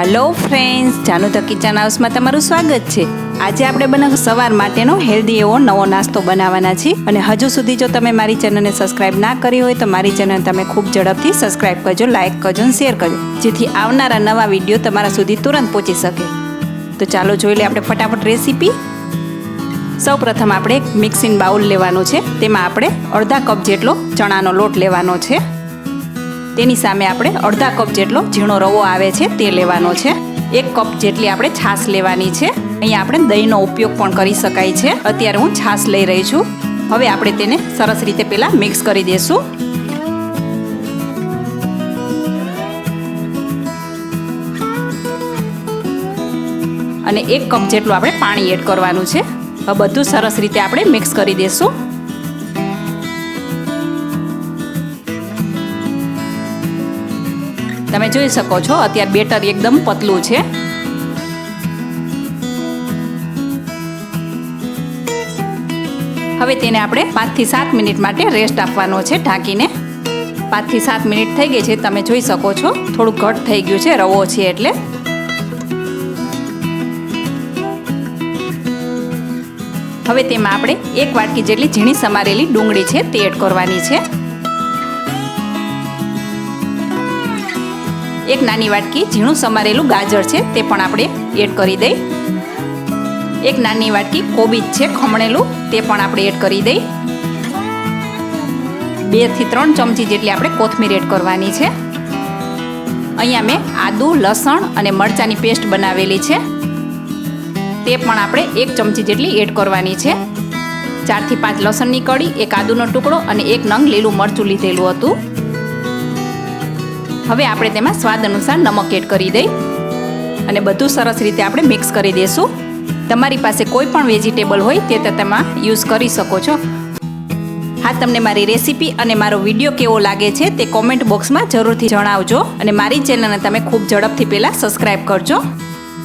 Hello friends Janu the kitchen હાઉસમાં તમારું સ્વાગત છે. આજે આપણે બનાવ સવાર માટેનો હેલ્ધી એવો નવો નાસ્તો બનાવવાના છીએ. અને હજુ સુધી જો તમે મારી ચેનલને સબસ્ક્રાઇબ ના કરી હોય તો મારી ચેનલ તમે ખૂબ ઝડપથી સબસ્ક્રાઇબ કરજો લાઇક કરજો અને શેર કરજો. જેથી આવનારા નવા વીડિયો તમારા સુધી તુરંત પહોંચી શકે. તો ચાલો જોઈ લઈએ આપણે ફટાફટ રેસીપી સૌ પ્રથમ આપણે એક મિક્સિંગ બાઉલ લેવાનું છે. તેમાં આપણે અડધા કપ જેટલો ચણાનો લોટ લેવાનો છે. તેની સામે આપણે અડધા કપ જેટલો ઝીણો રવો આવે છે, તે લેવાનો છે. એક કપ જેટલી આપણે છાશ લેવાની છે. અહીંયા આપણે દહીંનો ઉપયોગ પણ કરી શકાય છે. અત્યારે હું છાશ લઈ રહી છું. હવે આપણે તેને સરસ રીતે પહેલાં મિક્સ કરી દઈશું અને એક કપ જેટલું આપણે પાણી એડ કરવાનું છે. બધું સરસ રીતે આપણે મિક્સ કરી દઈશું તમે જોઈ શકો છો, અત્યારે બેટર એકદમ પતલું છે. હવે તેને આપણે પાંચથી સાત મિનિટ માટે રેસ્ટ આપવાનો છે ઢાંકીને. પાંચથી સાત મિનિટ થઈ ગઈ છે, તમે જોઈ શકો છો, થોડું ઘટ થઈ ગયું છે, રવો છે એટલે. હવે તેમાં આપણે એક વાટકી જેટલી ઝીણી સમારેલી ડુંગળી છે, તે એડ કરવાની છે. એક નાની વાટકી ઝીણું સમારેલું ગાજર છે, તે પણ આપણે એડ કરી દઈ. એક નાની વાટકી કોબીજ છે, ખમણેલું, તે પણ આપણે એડ કરી દઈ. બેથી ત્રણ ચમચી જેટલી આપણે કોથમીર એડ કરવાની છે. અહીંયા મેં આદુ, લસણ અને મરચાંની પેસ્ટ બનાવેલી છે. તે પણ આપણે એક ચમચી જેટલી એડ કરવાની છે. ચારથી પાંચ લસણની કળી, એક આદુનો ટુકડો અને એક નંગ લીલું મરચું લીધેલું હતું. હવે આપણે તેમાં સ્વાદ અનુસાર નમક એડ કરી દઈ અને બધું સરસ રીતે આપણે મિક્સ કરી દઈશું તમારી પાસે કોઈ પણ વેજીટેબલ હોય તે તેમાં યુઝ કરી શકો છો. હા, તમને મારી રેસીપી અને મારો વીડિયો કેવો લાગે છે તે કોમેન્ટ બોક્સમાં જરૂરથી જણાવજો અને મારી ચેનલને તમે ખૂબ ઝડપથી પહેલાં સબસ્ક્રાઈબ કરજો.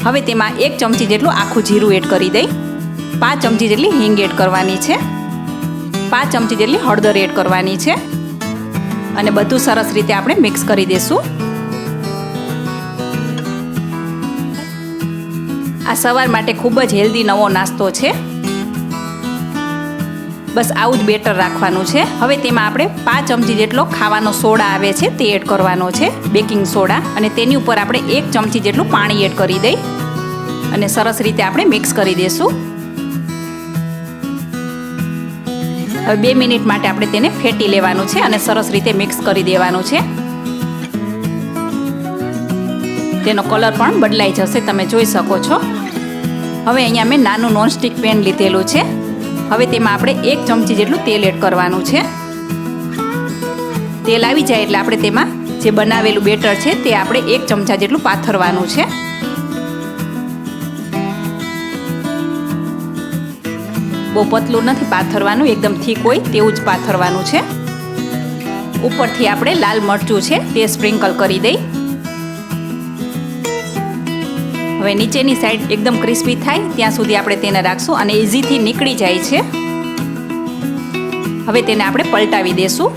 હવે તેમાં એક ચમચી જેટલું આખું જીરું એડ કરી દઈ. પાંચ ચમચી જેટલી હિંગ એડ કરવાની છે. પાંચ ચમચી જેટલી હળદર એડ કરવાની છે. અને બધું સરસ રીતે આપણે મિક્સ કરી દઈશું આ સવાર માટે ખૂબ જ હેલ્ધી નવો નાસ્તો છે. બસ આવું જ બેટર રાખવાનું છે. હવે તેમાં આપણે પાંચ ચમચી જેટલો ખાવાનો સોડા આવે છે તે એડ કરવાનો છે, બેકિંગ સોડા. અને તેની ઉપર આપણે એક ચમચી જેટલું પાણી એડ કરી દઈ. અને સરસ રીતે આપણે મિક્સ કરી દઈશું હવે બે મિનિટ માટે આપણે તેને ફેટી લેવાનું છે અને સરસ રીતે મિક્સ કરી દેવાનું છે. તેનો કલર પણ બદલાઈ જશે, તમે જોઈ શકો છો. હવે અહીંયા મેં નાનું નોનસ્ટિક પેન લીધેલું છે. હવે તેમાં આપણે એક ચમચી જેટલું તેલ એડ કરવાનું છે. તેલ આવી જાય એટલે આપણે તેમાં જે બનાવેલું બેટર છે તે આપણે એક ચમચા જેટલું પાથરવાનું છે. બહુ પતલું નથી પાથરવાનું, એકદમ થીક હોય તેવું જ પાથરવાનું છે. ઉપરથી આપણે લાલ મરચું છે તે સ્પ્રિંકલ કરી દઈ. હવે નીચેની સાઈડ એકદમ ક્રિસ્પી થાય, ત્યાં સુધી આપણે તેને રાખશું અને ઇઝીથી નીકળી જાય છે. હવે તેને આપણે પલટાવી દેશું.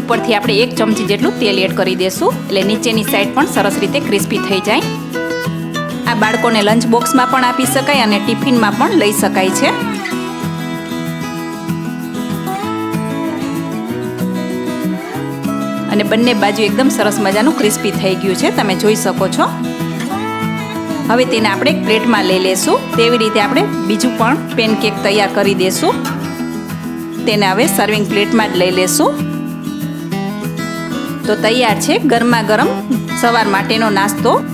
ઉપરથી આપણે એક ચમચી જેટલું તેલ એડ કરી દેશું, એટલે નીચેની સાઈડ પણ સરસ રીતે ક્રિસ્પી થઈ જાય. આ બાળકોને લંચ બોક્સમાં પણ આપી શકાય અને ટિફિનમાં પણ લઈ શકાય છે. અને બંને બાજુ એકદમ સરસ મજાનું ક્રિસ્પી થઈ ગયું છે. તમે જોઈ શકો છો. હવે તેને આપણે એક પ્લેટમાં લઈ લેશું. તેવી રીતે આપણે બીજું પણ પેનકેક તૈયાર કરી દેશું. તેને હવે સર્વિંગ પ્લેટમાં જ લઈ લેશું. તો તૈયાર છે ગરમા ગરમ સવાર માટેનો નાસ્તો.